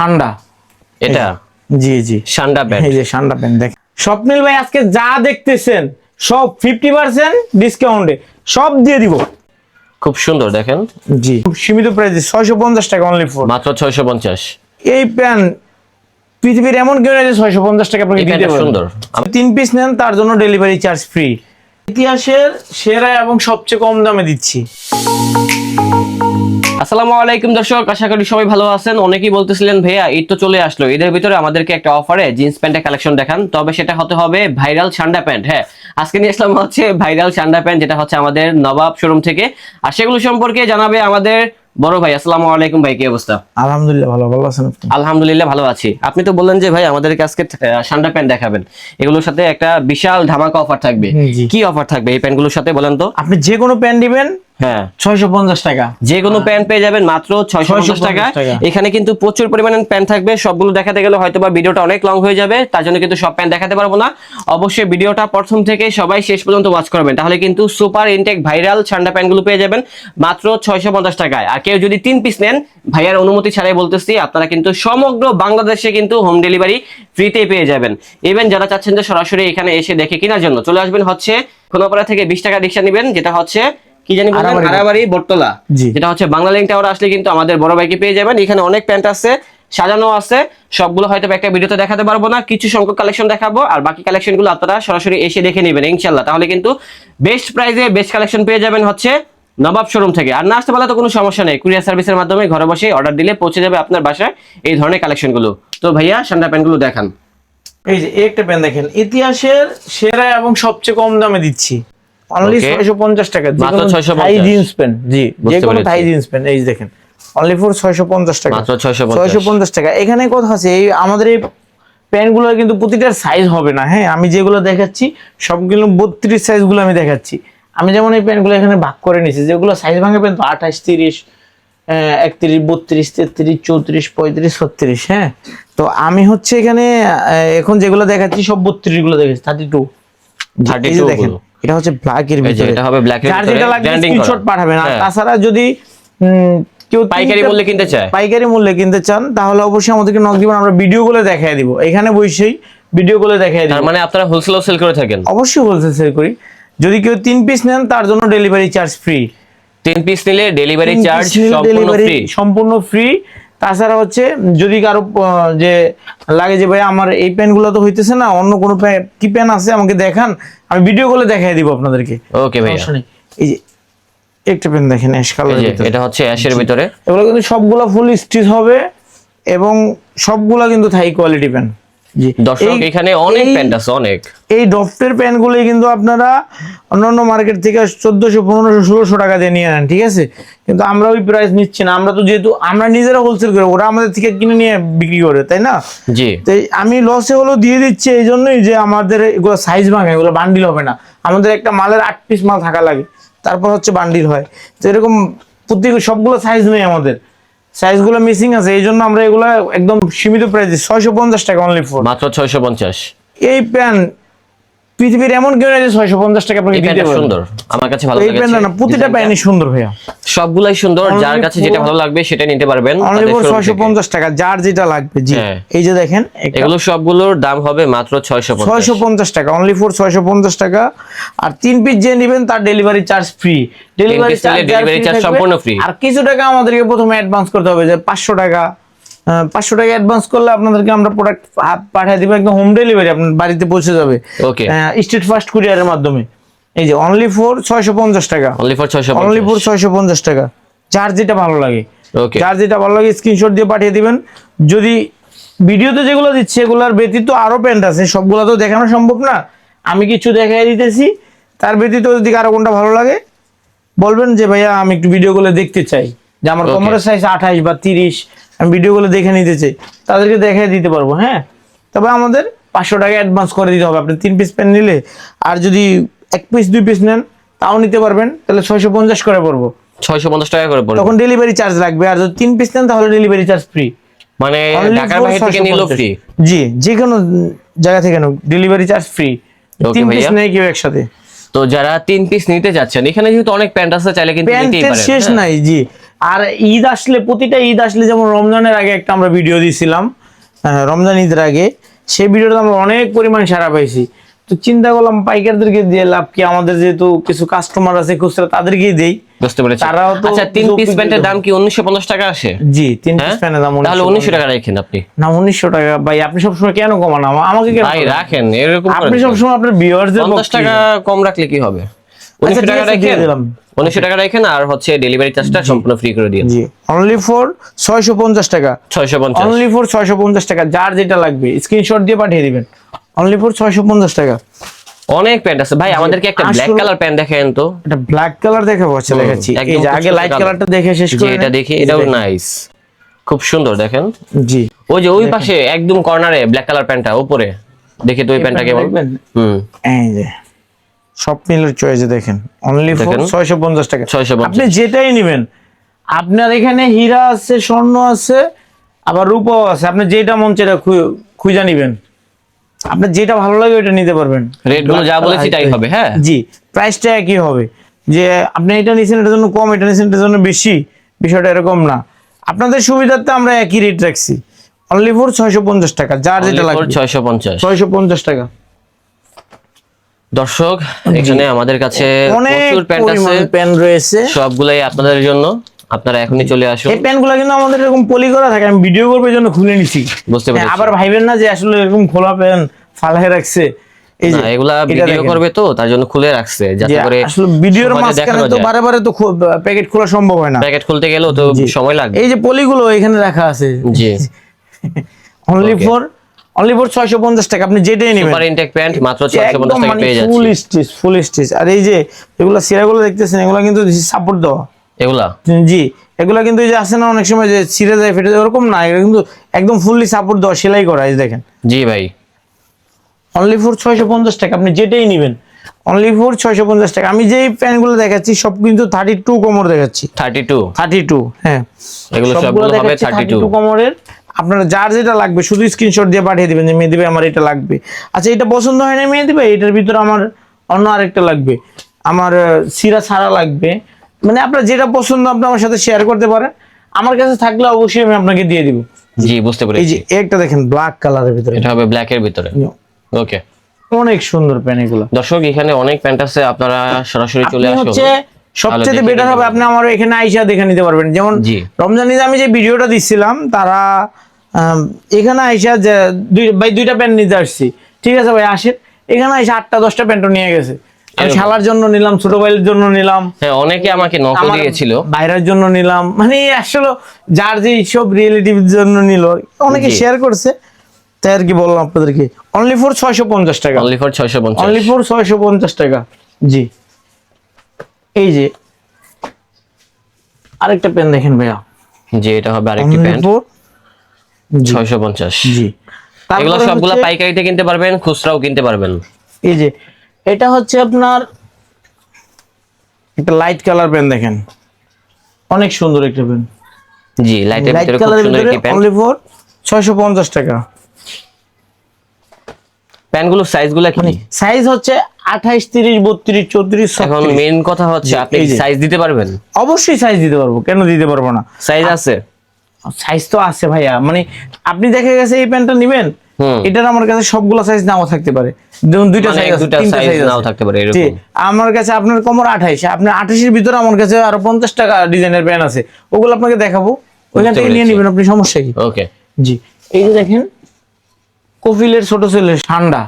ঠান্ডা এটা? জি জি। সান্ডা প্যান্ট এই যে ঠান্ডা প্যান্ট দেখ স্বপ্নিল ভাই আজকে যা দেখতেছেন সব ফিফটি পার্সেন্ট ডিসকাউন্টে সব দিয়ে দিব। খুব সুন্দর দেখেন। জি। খুব সীমিত প্রাইসে ছয়শো পঞ্চাশ টাকা অনলি ফোর মাত্র ছয়শো পঞ্চাশ। এই প্যান্ট পৃথিবীর এমন কেউ নেই যে ছয়শো পঞ্চাশ টাকা আপনাকে দিতে সুন্দর। তিন পিস নেন তার জন্য ডেলিভারি চার্জ ফ্রি ইতিহাসের সেরা এবং সবচেয়ে কম দামে দিচ্ছি। আসসালামু আলাইকুম দর্শক, আশা করি সবাই ভালো আছেন। অনেকেই বলতেছিলেন, ভাইয়া, ঈদ তো চলে আসলো। ঈদের ভিতরে আমাদেরকে একটা অফারে জিন্স প্যান্টের কালেকশন দেখান। তবে সেটা হতে হবে ভাইরাল সান্ডা প্যান্ট হ্যাঁ। আজকে নিয়ে আসলাম হচ্ছে ভাইরাল সান্ডা প্যান্ট, যেটা হচ্ছে আমাদের নবাব শোরুম থেকে। আর সেগুলো সম্পর্কে জানাবে আমাদের বড় ভাই আসসালামু আলাইকুম ভাই কি অবস্থা? আলহামদুলিল্লাহ ভালো ভালো আছেন আপনি? আলহামদুলিল্লাহ ভালো আছি। আপনি তো বললেন যে ভাই আমাদেরকে আজকে সান্ডা প্যান্ট দেখাবেন। এগুলোর সাথে একটা বিশাল ধামাকা অফার থাকবে। কি অফার থাকবে এই প্যান্টগুলোর সাথে বলেন তো? আপনি যে কোনো প্যান্ট দিবেন হ্যাঁ। ছয়শো পঞ্চাশ টাকা। যে কোনো প্যান্ট পেয়ে যাবেন মাত্র ছয়শো পঞ্চাশ টাকা। টাকা। এখানে কিন্তু প্রচুর পরিমাণে প্যান্ট থাকবে। সবগুলো দেখাতে গেলে হয়তো বা ভিডিওটা অনেক লং হয়ে যাবে তার জন্য কিন্তু সব প্যান্ট দেখাতে পারব না। অবশ্যই ভিডিওটা প্রথম থেকে সবাই শেষ পর্যন্ত ওয়াচ করবেন। তাহলে কিন্তু সুপার ইনটেক ভাইরাল প্যান্টগুলো পেয়ে যাবেন মাত্র ছয়শো পঞ্চাশ টাকায়। আর কেউ যদি তিন পিস নেন ভাইয়ার অনুমতি ছাড়াই বলতেছি আপনারা কিন্তু সমগ্র বাংলাদেশে কিন্তু হোম ডেলিভারি ফ্রিতে পেয়ে যাবেন। ইভেন যারা চাচ্ছেন যে সরাসরি এখানে এসে দেখে কেনার জন্য চলে আসবেন হচ্ছে খোলাপাড়া থেকে বিশ টাকা রিক্সা নেবেন যেটা হচ্ছে কি জানি বললেন বটতলা। যেটা হচ্ছে বাংলা লিঙ্ক টাওয়ার আসলে কিন্তু আমাদের বড় ভাইকে পেয়ে যাবেন। এখানে অনেক প্যান্ট আছে সাজানো আছে সবগুলো হয়তো একটা ভিডিওতে দেখাতে পারব না কিছু সংখ্যক কালেকশন দেখাবো আর বাকি কালেকশনগুলো আপনারা সরাসরি এসে দেখে নেবেন ইনশাল্লাহ তাহলে কিন্তু বেস্ট প্রাইসে বেস্ট কালেকশন পেয়ে যাবেন হচ্ছে নবাব শোরুম থেকে। আর না আসতে পারলে তো কোনো সমস্যা নেই। কুরিয়ার সার্ভিসের মাধ্যমে ঘরে বসে অর্ডার দিলে পৌঁছে যাবে আপনার বাসায় এই ধরনের কালেকশনগুলো তো ভাইয়া সান্ডা প্যান্টগুলো দেখান। এই যে একটা প্যান্ট দেখেন। ইতিহাসের সেরা এবং সবচেয়ে কম দামে দিচ্ছি। Only Okay. ছয়শো পঞ্চাশ টাকা। মাত্র 650 থাই জিন্স প্যান্ট জি যে বুঝতে কোনো থাই জিন্স প্যান্ট এই দেখেন অনলি ফর ছয়শো পঞ্চাশ টাকা। মাত্র 650 ছয়শো পঞ্চাশ টাকা। এখানে কথা আছে এই আমাদের এই প্যান্টগুলো কিন্তু প্রতিটার সাইজ হবে না। হ্যাঁ আমি যেগুলো দেখাচ্ছি সবগুলো বত্রিশ সাইজগুলো আমি দেখাচ্ছি। আমি যেমন এই প্যান্টগুলো এখানে ভাগ করে নিয়েছি যেগুলো সাইজ ভাঙে প্যান্ট আঠাশ তিরিশ একত্রিশ বত্রিশ তেত্রিশ চৌত্রিশ পঁয়ত্রিশ ছত্রিশ হ্যাঁ? তো আমি হচ্ছে এখানে এখন যেগুলো দেখাচ্ছি সব বত্রিশগুলো দেখাচ্ছি থার্টি টু 32 দেখেন এটা হচ্ছে ব্ল্যাক এর ভিতরে। এটা হবে এর ভিতরে, যেটা লাগবে স্ক্রিনশট পাঠাবেন। আর হ্যাঁ। তাছাড়া যদি কেউ পাইকারি মূল্যে কিনতে চায়। পাইকারি মূল্যে কিনতে চান তাহলে অবশ্যই আমাদেরকে নক দিবেন আমরা ভিডিও গুলো দেখাই দিব। এখানে বসেই ভিডিও গুলো দেখাই দিব মানে আপনারা হোলসেল সেল করে থাকেন। অবশ্যই হোলসেল সেল করি। যদি কেউ তিন পিস নেন তার জন্য ডেলিভারি চার্জ ফ্রি তিন পিস নিলে ডেলিভারি চার্জ সম্পূর্ণ ফ্রি সম্পূর্ণ ফ্রি তাছাড়া হচ্ছে যদি কারও যে লাগে যে ভাই আমার এই প্যান্টগুলো তো হইতেছে না অন্য কোনো কি প্যান্ট আছে আমাকে দেখান আমি ভিডিও গুলো দেখাই দিব আপনাদেরকে। ওকে সমস্যা এই যে একটা প্যান্ট দেখেন অ্যাশ কালারের ভিতরে। এটা হচ্ছে অ্যাশের ভিতরে। এগুলো কিন্তু সবগুলা ফুল স্টিচ হবে এবং সবগুলা কিন্তু থাই কোয়ালিটি জি দর্শক এখানে অনেক প্যান্ট আছে অনেক। এই ডফটের প্যান্টগুলো কিন্তু আপনারা অন্যান্য মার্কেট থেকে চোদ্দশো পনেরোশো ষোলোশো টাকা দিয়ে নিয়ে নেন ঠিক আছে? কিন্তু আমরা ওই প্রাইস নিচ্ছি না। আমরা তো যেহেতু আমরা নিজেরা হোলসেল করি ওরা আমাদের থেকে কিনে নিয়ে বিক্রি করে তাই না? জি। তো আমি লসে হলো দিয়ে দিচ্ছি এই জন্যই যে আমাদের এগুলো সাইজ ভাঙে এগুলো বান্ডিল হবে না। আমাদের একটা মালের আট পিস মাল থাকা লাগে তারপর হচ্ছে বান্ডিল হয়। তো এরকম প্রত্যেক সবগুলো সাইজ নেই আমাদের। সাইজগুলো মিসিং আছে এই জন্য আমরা এগুলো একদম সীমিত প্রাইসে ছয়শো পঞ্চাশ টাকা অনলি ফোর মাত্র ছয়শো পঞ্চাশ। এই প্যান্ট পৃথিবীর এমন কেউ নেই যে ছয়শো পঞ্চাশ টাকা আপনাকে এই দিতে পারবে। সুন্দর। আমার কাছে ভালো এই প্যান্ট না প্রতিটা। প্যান্টই সুন্দর ভাইয়া। সবগুলাই সুন্দর যার কাছে যেটা ভালো লাগবে সেটা নিতে পারবেন অনলি ফর টাকা যার যেটা লাগবে জি। হ্যাঁ। এই যে দেখেন এগুলো সবগুলোর দাম হবে মাত্র ছয়শো ছয়শো পঞ্চাশ টাকা অনলি ফর ছয়শো পঞ্চাশ টাকা। আর তিন পিস যে নেবেন তার delivery charge free delivery charge সম্পূর্ণ free। আর কিছু টাকা আমাদেরকে প্রথমে অ্যাডভান্স করতে হবে যে পাঁচশো টাকা। পাঁচশো টাকা অ্যাডভান্স করলে আপনাদেরকে আমরা প্রোডাক্ট পাঠিয়ে দিব একদম হোম ডেলিভারি আপনার বাড়িতে পৌঁছে যাবে। ওকে স্ট্রিট ফাস্ট কুরিয়ারের মাধ্যমে। এই যে অনলি ফোর ছয়শো পঞ্চাশ টাকা। অনলি ফোর ছয়শো অনলি ফোর ছয়শো পঞ্চাশ টাকা। যার যেটা ভালো লাগে। ওকে যার যেটা ভালো লাগে স্ক্রিনশট দিয়ে পাঠিয়ে দিবেন। যদি ভিডিওতে যেগুলো দিচ্ছে এগুলোর ব্যতীত আরও প্যান্ট আছে সবগুলো তো দেখানো সম্ভব না। আমি কিছু দেখাই দিতেছি তার ব্যতীত যদি কারও কোনটা ভালো লাগে বলবেন যে ভাইয়া আমি একটু ভিডিওগুলো দেখতে চাই। যে আমার. কোমরের সাইজ আঠাশ বা তিরিশ আমি ভিডিওগুলো দেখে নিতে চাই তাদেরকে দেখে দিতে পারব হ্যাঁ? তবে আমাদের পাঁচশো টাকা অ্যাডভান্স করে দিতে হবে। আপনি তিন পিস প্যান্ট নিলে আর যদি এক পিস দুই পিস নেন তাও নিতে পারবেন। তাহলে ছয়শো পঞ্চাশ করে পড়ব। ছয়শো পঞ্চাশ টাকা করে পড়বে। তখন ডেলিভারি চার্জ লাগবে। আর যদি তিন পিস নেন তাহলে ডেলিভারি চার্জ ফ্রি মানে ঢাকার বাইরে থেকে নিলেও ফ্রি জি যে কোনো জায়গা থেকে নেন ডেলিভারি চার্জ ফ্রি তিন পিস নেই কেউ একসাথে। তো যারা তিন পিস নিতে যাচ্ছেন এখানে যেহেতু অনেক প্যান্ট আছে চাইলে কিন্তু নিতেই পারেন শেষ হ্যাঁ। নাই জি। আর ঈদ আসলে প্রতিটা ঈদ আসলে যেমন রমজানের আগে একটা আমরা ভিডিও দিয়েছিলাম রমজান ঈদের আগে সেই ভিডিওটা আমরা অনেক পরিমাণ সারা পাইছি। তো চিন্তা করলাম পাইকারদেরকে দিয়ে লাভ কি? আমাদের যেহেতু কিছু কাস্টমার আছে খুচরা তাদেরকেই দেই। বুঝতে পেরেছি। তারাও তো আচ্ছা তিন কিছু পিস প্যান্টের দাম কি উনিশশো পঞ্চাশ টাকা আসে? জি তিন পিস হ্যাঁ? দাম তাহলে 1900 উনিশশো টাকা। রাখেন আপনি। না উনিশশো টাকা। ভাই আপনি সবসময় কেন কমান? আমাকে কেন ভাই রাখেন এরকম আপনি আপনার ভিউয়ারদের টাকা কম রাখলে কি হবে? উনিশশো টাকা দিয়ে রাখেন? দিলাম। উনিশশো টাকা রাখেন আর হচ্ছে ডেলিভারি চার্জটা সম্পূর্ণ ফ্রি করে জি। অনলি ফর ছয়শো পঞ্চাশ টাকা। ছয়শো পঞ্চাশ। অনলি ফর ছয়শো পঞ্চাশ টাকা যার যেটা লাগবে স্ক্রিনশট দিয়ে পাঠিয়ে দিবেন। অনলি ফর ছয়শো পঞ্চাশ টাকা। অনেক প্যান্ট আছে। ভাই আমাদেরকে একটা ব্ল্যাক কালার প্যান্ট দেখেন তো। এটা ব্ল্যাক কালার দেখে বসে দেখাচ্ছি। এই যে আগে লাইট কালারটা দেখে শেষ করে এটা। দেখি এটাও। নাইস খুব সুন্দর দেখেন? জি। ওই যে ওই পাশে একদম কর্নারে ব্ল্যাক কালার প্যান্টটা উপরে। দেখে তো ওই প্যান্টটা কেমন? হুম। এই যে। সব মিলের চয়েসে দেখেন। অনলি ছয়শো পঞ্চাশ টাকা। আপনি যেটাই নেবেন আপনার এখানে হীরা আছে স্বর্ণ আছে আবার রূপাও আছে। আপনি যেটা মন সেটা খুঁজে নিবেন। আপনার যেটা ভালো লাগে ওইটা নিতে পারবেন। রেটগুলো যা বলেছি তাই হবে হ্যাঁ। জি প্রাইসটা একই হবে। যে আপনি এটা নিছেন এটার জন্য কম এটা নিছেন এটার জন্য বেশি। বিষয়টা এরকম না। আপনাদের সুবিধার্থে আমরা একই রেট রাখছি। অনলি ফর ছয়শো পঞ্চাশ টাকা যার যেটা লাগবে। ছয়শো পঞ্চাশ। ছয়শো পঞ্চাশ টাকা। দর্শক এখানে আমাদের কাছে প্রচুর প্যান্ট আছে। পরিমাণ প্যান রয়েছে। সবগুলাই আপনাদের জন্য। আপনারা এখনই চলে আসুন। এই প্যান্টগুলো কিন্তু আমাদের এরকম পলি করা থাকে। আমি ভিডিও করব এই জন্য খুলে নিছি। বুঝতে হ্যাঁ, পেরেছি। আবার ভাইবেন না যে আসলে এরকম খোলা প্যান্ট ফালাই রাখছে। এই যে এগুলা ভিডিও করবে তো তার জন্য খুলে রাখছে যাতে করে আসলে ভিডিওর মাঝখানে তো বারে বারে তো প্যাকেট খোলা সম্ভব হয় না। প্যাকেট খুলতে গেলেও তো সময় লাগবে। এই যে পলিগুলো এখানে রাখা আছে। জি। অনলি. ফর অনলি ফর ছয়শো পঞ্চাশ টাকা আপনি যেটাই নেবেন। সুপার ইনটেক প্যান্ট মাত্র ছয়শো পঞ্চাশ টাকা পেয়ে ফুল স্টিচ ফুল স্টিচ আর এই যে এগুলো সিরাগুলো দেখতেছেন এগুলো কিন্তু সাপোর্ট দেওয়া। এগুলা? জি এগুলো কিন্তু এই যে আছে না অনেক সময় যে ছিঁড়ে যায় ফেটে যায় ওরকম না এগুলো কিন্তু একদম ফুললি সাপোর্ট দেওয়া সেলাই করা এই দেখেন। জি ভাই। অনলি ফর ছয়শো পঞ্চাশ টাকা আপনি যেটাই নেবেন। অনলি ফর ছয়শো পঞ্চাশ টাকা। আমি যেই প্যান্টগুলো দেখাচ্ছি সব কিন্তু থার্টি টু কোমর দেখাচ্ছি। থার্টি টু থার্টি টু হ্যাঁ। এগুলো সবগুলো হবে 32 কোমরের। আপনারা যার যেটা লাগবে শুধু স্ক্রিনশট দিয়ে পাঠিয়ে দিবেন যে মেয়ে দিবে আমার এটা লাগবে। আচ্ছা এটা পছন্দ হয় না মেয়ে দিবে? এটার ভিতরে আমার অন্য আরেকটা লাগবে। আমার সিরা ছাড়া লাগবে। মানে আপনার যেটা পছন্দ আপনি আমার সাথে শেয়ার করতে পারেন। আমার কাছে থাকলে অবশ্যই আমি আপনাকে দিয়ে দিব। জি বুঝতে এই যে একটা দেখেন ব্ল্যাক কালারের ভিতরে। এটা হবে ব্ল্যাক এর ভিতরে। ওকে অনেক সুন্দর প্যান্ট এগুলো। দর্শক এখানে অনেক প্যান্ট আছে আপনারা সরাসরি চলে আসুন। হচ্ছে সবচেয়ে বেটার হবে আপনি আমার এখানে আইসা দেখে নিতে পারবেন। যেমন। রমজান আমি যে ভিডিওটা দিচ্ছিলাম তারা এখানে আইসা যে দুই ভাই দুইটা প্যান্ট নিতে আসছি। ঠিক আছে ভাই আসেন। এখানে আইসা আটটা দশটা প্যান্টও নিয়ে গেছে। আমি। শালার জন্য নিলাম ছোট ভাইয়ের জন্য নিলাম। হ্যাঁ অনেকে আমাকে নকল দিয়েছিল। বাইরের জন্য নিলাম। মানে আসলে যার যে সব রিয়েলিটিভ জন্য নিল অনেকে শেয়ার করছে। তাই আর কি বললাম আপনাদেরকে। অনলি ফর ছয়শো পঞ্চাশ টাকা। অনলি ফর ছয়শো পঞ্চাশ। অনলি ফর ছয়শো পঞ্চাশ টাকা। জি। এই যে। আরেকটা পেন দেখেন ভাইয়া। জি এটা হবে আরেকটি প্যান্ট। ছয়শো পঞ্চাশ। জি। এগুলো সবগুলা পাইকারিতে কিনতে পারবেন খুচরাও কিনতে পারবেন। এই যে এটা হচ্ছে আপনার একটা লাইট কালার পেন দেখেন। অনেক সুন্দর একটা পেন জি লাইটের লাইট ভিতরে খুব সুন্দর একটি প্যান্ট অনলি ফর ছয়শো পঞ্চাশ টাকা। প্যান্টগুলোর সাইজগুলো কি? মানে সাইজ হচ্ছে আঠাইশ তিরিশ বত্রিশ চৌত্রিশ এখন মেইন কথা হচ্ছে আপনি। সাইজ দিতে পারবেন। অবশ্যই সাইজ দিতে পারব কেন দিতে পারব না? সাইজ আছে? সাইজ তো আছে ভাইয়া। মানে আপনি দেখে গেছে এই প্যান্টটা নিবেন এটার আমার কাছে সবগুলো সাইজ নাও থাকতে পারে। যেমন দুইটা মানে সাইজ এক দুটা size নাও থাকতে পারে, এরকম। আমার কাছে আপনার কোমর আঠাইশ আপনার আঠাশের ভিতরে আমার কাছে আরও পঞ্চাশ টাকা ডিজাইনের প্যান্ট আছে। ওগুলো আপনাকে দেখাবো। ওইখান থেকে নিয়ে। নেবেন আপনি সমস্যা কি? ওকে জি এই যে দেখেন কপিলের ছোট ছেলে সান্ডা।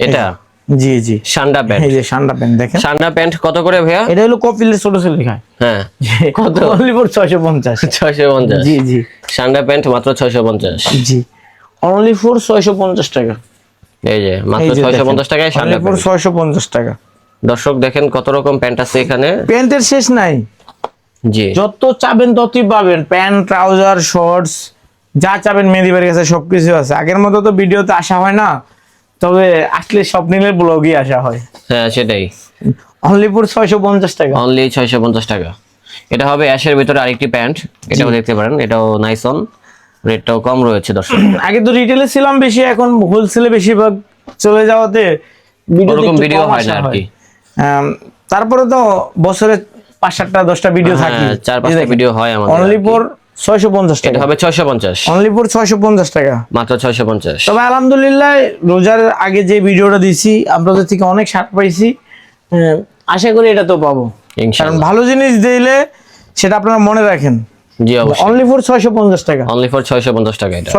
এটা? জি জি। সান্ডা প্যান্ট। এই যে সান্ডা প্যান্ট দেখেন। সান্ডা প্যান্ট কত করে ভাইয়া? এটা হলো কপিলের ছোট হ্যাঁ। কত? ছয়শো পঞ্চাশ। ছয়শো পঞ্চাশ। জি জি। সান্ডা প্যান্ট মাত্র ছয়শো পঞ্চাশ। জি। অনলি ফর ছয়শো পঞ্চাশ টাকা। এই যে মাত্র এই যে ছয়শো দেখেন, পঞ্চাশ টাকায় সান্ডা প্যান্ট। 650 টাকা। দর্শক দেখেন কত রকম প্যান্ট আছে এখানে। প্যান্টের শেষ নাই। জি। যত চাবেন ততই পাবেন। প্যান্ট ট্রাউজার শর্টস যা চাবেন মেহেদিবার কাছে সবকিছু আছে। আগের মতো তো ভিডিওতে আসা হয় না। তবে আসলে সব নিলে ব্লগই আসা হয়। হ্যাঁ সেটাই। অনলি ফর ছয়শো পঞ্চাশ টাকা। অনলি ছয়শো পঞ্চাশ টাকা। এটা হবে অ্যাশের ভিতরে আরেকটি প্যান্ট এটাও দেখতে পারেন এটাও নাইস অন রেটটাও কম রয়েছে দর্শক। আগে তো রিটেলে ছিলাম বেশি এখন হোলসেলে বেশিরভাগ চলে যাওয়াতে ওরকম ভিডিও হয় না আর কি। তারপরে তো বছরে পাঁচ সাতটা দশটা ভিডিও থাকে হ্যাঁ, চার পাঁচটা ভিডিও হয় আমাদের অনলি ফর ছয়শো পঞ্চাশ টাকা। হবে ছয়শো পঞ্চাশ। অনলি ফর ছয়শো পঞ্চাশ টাকা। মাত্র ছয়শো পঞ্চাশ। তবে আলহামদুলিল্লাহ রোজার আগে যে ভিডিওটা দিছি আপনাদের থেকে অনেক সার পাইছি। আশা করি এটা তো পাবো। কারণ ভালো জিনিস দিলে সেটা আপনারা মনে রাখেন। জি অবশ্যই। অনলি ফর ছয়শো পঞ্চাশ টাকা। অনলি ফর টাকা এটা।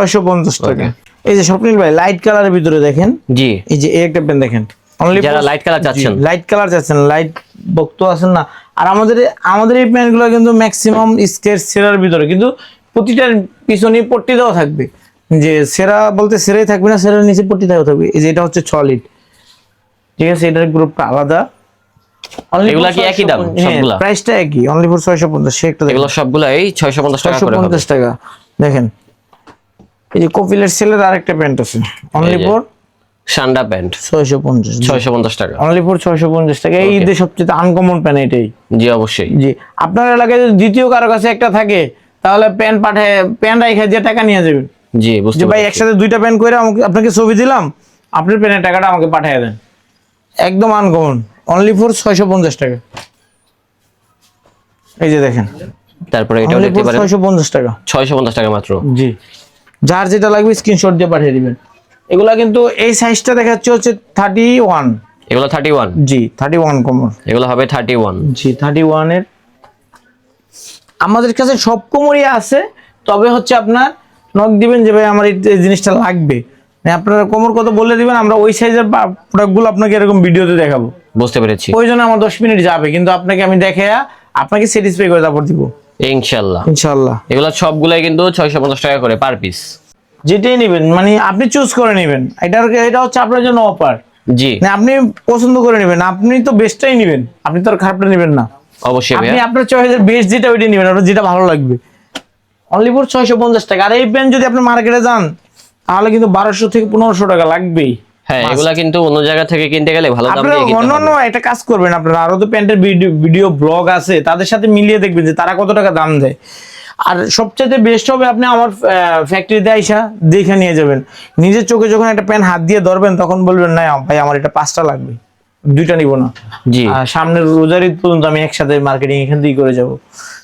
টাকা। এই যে স্বপ্নিল ভাই লাইট কালারের ভিতরে দেখেন। জি। এই যে এই একটা পেন দেখেন। অনলি যারা লাইট কালার চাচ্ছেন। লাইট কালার চাচ্ছেন। লাইট বক্ত আছেন না? আর আমাদের আমাদের এই প্যান্টগুলো কিন্তু ম্যাক্সিমাম স্কেচ সেরার ভিতরে। কিন্তু প্রতিটার পিছনে পট্টি দেওয়া থাকবে। যে সেরা বলতে সেরাই থাকবে না সেরার নিচে পট্টি দেওয়া থাকবে। এই যে এটা হচ্ছে সলিড ঠিক আছে এটার গ্রুপটা আলাদা। এগুলা কি একই দাম 650 হ্যাঁ, সবগুলা? প্রাইসটা একই। অনলি ফর সে একটা এগুলো সবগুলো এই টাকা করে টাকা। দেখেন। এই যে কপিলের সেলের আরেকটা প্যান্ট আছে। অনলি ফর সান্ডা প্যান্ট। ছয়শো পঞ্চাশ ছয়শো পঞ্চাশ টাকা। অনলি ফর ছয়শো পঞ্চাশ টাকা। এই ঈদের সবচেয়ে আনকমন প্যান্ট এটাই। জি অবশ্যই। জি। আপনার এলাকায় যদি দ্বিতীয় কারও কাছে একটা থাকে তাহলে প্যান্ট পাঠায় প্যান্ট রেখে দিয়ে টাকা নিয়ে যাবেন। জি বুঝতে ভাই একসাথে দুইটা প্যান্ট করে আমাকে আপনাকে ছবি দিলাম আপনার প্যান্টের টাকাটা আমাকে পাঠিয়ে দেন। একদম আনকমন। অনলি ফর ছয়শো পঞ্চাশ টাকা। এই যে দেখেন। তারপরে অনলি দেখতে পারেন। ছয়শো পঞ্চাশ টাকা। ছয়শো পঞ্চাশ টাকা মাত্র। জি। যার যেটা লাগবে স্ক্রিনশট দিয়ে পাঠিয়ে দিবেন। এগুলা কিন্তু এই সাইজটা দেখাচ্ছে হচ্ছে থার্টি ওয়ান এগুলো থার্টি ওয়ান জি থার্টি ওয়ান কমর এগুলো হবে থার্টি ওয়ান জি থার্টি ওয়ানের আমাদের কাছে সব কোমরই আছে তবে হচ্ছে আপনার নক দিবেন যে ভাই আমার এই জিনিসটা লাগবে। মানে আপনারা কোমর কত বলে দিবেন আমরা ওই সাইজের প্রোডাক্টগুলো আপনাকে এরকম ভিডিওতে দেখাবো। বুঝতে পেরেছি। প্রয়োজনে আমার দশ মিনিট যাবে কিন্তু আপনাকে আমি দেখে আপনাকে স্যাটিসফাই করে তারপর দিব। ইনশাল্লাহ। ইনশাল্লাহ। এগুলো সবগুলাই কিন্তু ছয়শো পঞ্চাশ টাকা করে পার পিস যেটাই নেবেন মানে আপনি চুজ করে নেবেন। এটার এটা হচ্ছে আপনার জন্য অফার জি। মানে আপনি পছন্দ করে নেবেন আপনি তো বেস্টটাই নেবেন আপনি তো আর খারাপটা নেবেন না। অবশ্যই আপনি আপনার চয়েসের বেস্ট যেটা ওইটা নেবেন আপনার যেটা ভালো লাগবে। অনলি ফর ছয়শো পঞ্চাশ টাকা। আর এই পেন যদি আপনি মার্কেটে যান তাহলে কিন্তু বারোশো থেকে পনেরোশো টাকা লাগবেই। হ্যাঁ এগুলা কিন্তু অন্য জায়গা থেকে কিনতে গেলে ভালো দাম দিয়ে কিনতে অন্যান্য হবে একটা কাজ করবেন আপনারা। আরও তো প্যান্টের ভিডিও ব্লগ আছে তাদের সাথে মিলিয়ে দেখবেন যে তারা কত টাকা দাম দেয়। আর সবচেয়ে বেস্ট হবে আপনি আমার ফ্যাক্টরিতে আইসা দেখে নিয়ে যাবেন। নিজের চোখে যখন একটা প্যান হাত দিয়ে ধরবেন তখন বলবেন না ভাই আমার এটা পাঁচটা লাগবে। দুইটা নিব না। জি। আর সামনের রোজার ঈদ পর্যন্ত আমি একসাথে মার্কেটিং এখান থেকেই করে যাব।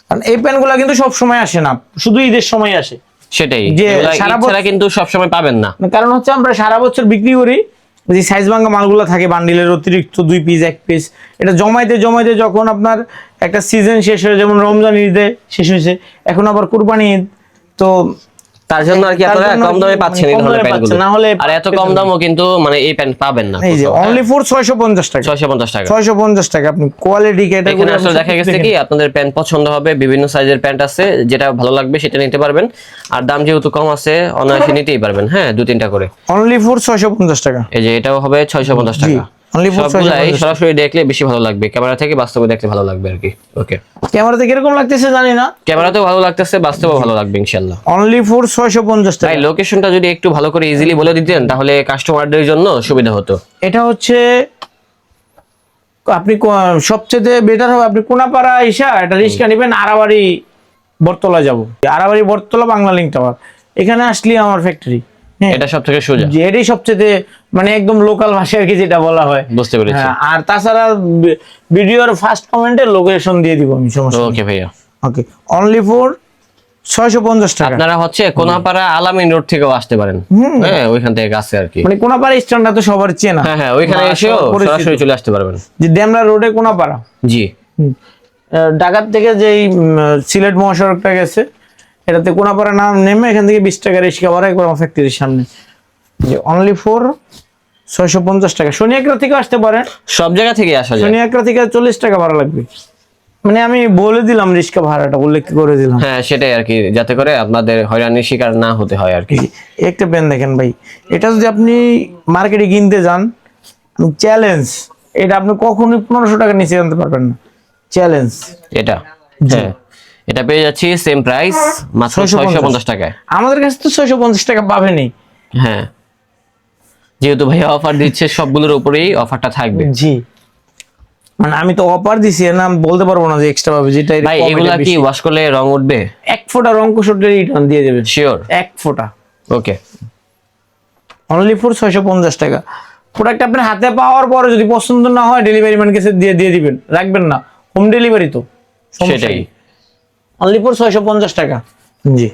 কারণ এই প্যান্টগুলো কিন্তু সব সময় আসে না শুধু ঈদের সময় আসে। সেটাই। যে সারা কিন্তু সবসময় পাবেন না। কারণ হচ্ছে আমরা সারা বছর বিক্রি করি যে সাইজ ভাঙ্গা মালগুলো থাকে বান্ডিলের অতিরিক্ত দুই পিস এক পিস এটা জমাইতে জমাইতে যখন আপনার একটা সিজন শেষ হয়ে যেমন রমজান ঈদে শেষ হয়েছে, এখন আবার কুরবানি ঈদ, তো তার জন্য আর কি আপনারা কম দামে মানে পাচ্ছেন এই ধরনের প্যান্টগুলো? না হলে আর এত কম দামও কিন্তু মানে এই প্যান্ট পাবেন না এই যে অনলি ফোর ছয়শো পঞ্চাশ টাকা। ছয়শো পঞ্চাশ টাকা। ছয়শো পঞ্চাশ টাকা। আপনি কোয়ালিটি এখানে আসলে দেখা গেছে কি আপনাদের প্যান্ট পছন্দ হবে বিভিন্ন সাইজের প্যান্ট আছে যেটা ভালো লাগবে সেটা নিতে পারবেন। আর দাম যেহেতু কম আছে অনায়াসে নিতেই পারবেন। হ্যাঁ দু তিনটা করে। অনলি ফোর ছয়শো পঞ্চাশ টাকা। এই যে এটাও হবে ছয়শো পঞ্চাশ জি, টাকা। only for সবগুলাই 650 সরাসরি দেখলে বেশি ভালো লাগবে। ক্যামেরা থেকে বাস্তবে দেখতে ভালো লাগবে আর কি। ওকে ক্যামেরাতে কীরকম লাগতেছে জানি না। ভালো লাগতেছে ভালো লাগবে অনলি ফোর টাকা। লোকেশনটা যদি একটু ভালো করে ইজিলি বলে দিতেন তাহলে কাস্টমারদের জন্য সুবিধা হতো। এটা হচ্ছে আপনি সবচেয়ে বেটার হবে আপনি কোনাপাড়া ইসা এটা রিক্সা নেবেন আড়াবাড়ি বটতলা যাব। আড়াবাড়ি বটতলা বাংলা লিঙ্ক টাওয়ার এখানে আসলে আমার ফ্যাক্টরি এটা সব থেকে সোজা। এটাই সবচেয়ে মানে একদম লোকাল ভাষায় আর কি যেটা বলা হয়। বুঝতে পেরেছি। হ্যাঁ আর তাছাড়া ভিডিওর ফার্স্ট কমেন্টে লোকেশন দিয়ে দিব আমি সমস্যা ওকে ভাইয়া। ওকে অনলি ফর ছয়শো পঞ্চাশ টাকা। আপনারা হচ্ছে কোনাপাড়া আলামিন রোড থেকেও আসতে পারেন। হ্যাঁ ওইখান থেকে কাছে আর কি। মানে কোনাপাড়া স্ট্যান্ডটা তো সবার চেনা। হ্যাঁ হ্যাঁ ওইখানে বা এসেও সরাসরি চলে আসতে পারবেন। যে ডেমরা রোডে কোনাপাড়া? জি। ঢাকার থেকে যেই সিলেট মহাসড়কটা গেছে এটাতে কোনাপাড়া নাম নেমে এখান থেকে বিশ টাকা রিক্সা ভাড়া আমার ফ্যাক্টরির সামনে। যে অনলি ফোর ছয়শো পঞ্চাশ টাকা। শনি একরা থেকে আসতে পারেন সব জায়গা থেকে আসা শনি একরা থেকে চল্লিশ টাকা ভাড়া লাগবে। মানে আমি বলে দিলাম রিক্সা ভাড়াটা উল্লেখ করে দিলাম। হ্যাঁ সেটাই আর কি যাতে করে আপনাদের হয়রানির শিকার না হতে হয় আর কি। একটা পেন দেখেন ভাই এটা যদি আপনি মার্কেটে কিনতে যান চ্যালেঞ্জ এটা আপনি কখনোই পনেরোশো টাকা নিচে আনতে পারবেন না। চ্যালেঞ্জ এটা হ্যাঁ। এটা পেয়ে যাচ্ছি সেম প্রাইস মাত্র 650 ছয়শো পঞ্চাশ টাকায়। আমাদের কাছে তো ছয়শো পঞ্চাশ টাকা পাবেনই হ্যাঁ। যেহেতু ভাইয়া অফার দিচ্ছে সবগুলোর উপরেই অফারটা থাকবে। জি। মানে আমি তো অফার দিছি না আমি বলতে পারব না যে এক্সট্রা পাবে যেটা ভাই এগুলা কি ওয়াশ করলে রং উঠবে? এক ফোঁটা রং কোষট্টি রিটার্ন দিয়ে দেবেন শিওর এক ফোঁটা। ওকে অনলি ফর ছয়শো পঞ্চাশ টাকা। প্রোডাক্ট আপনার হাতে পাওয়ার পরে যদি পছন্দ না হয় ডেলিভারি ম্যান কাছে দিয়ে দিয়ে দিবেন। রাখবেন না। হোম ডেলিভারি তো। সেটাই। ফর ছয়শো পঞ্চাশ টাকা। জি।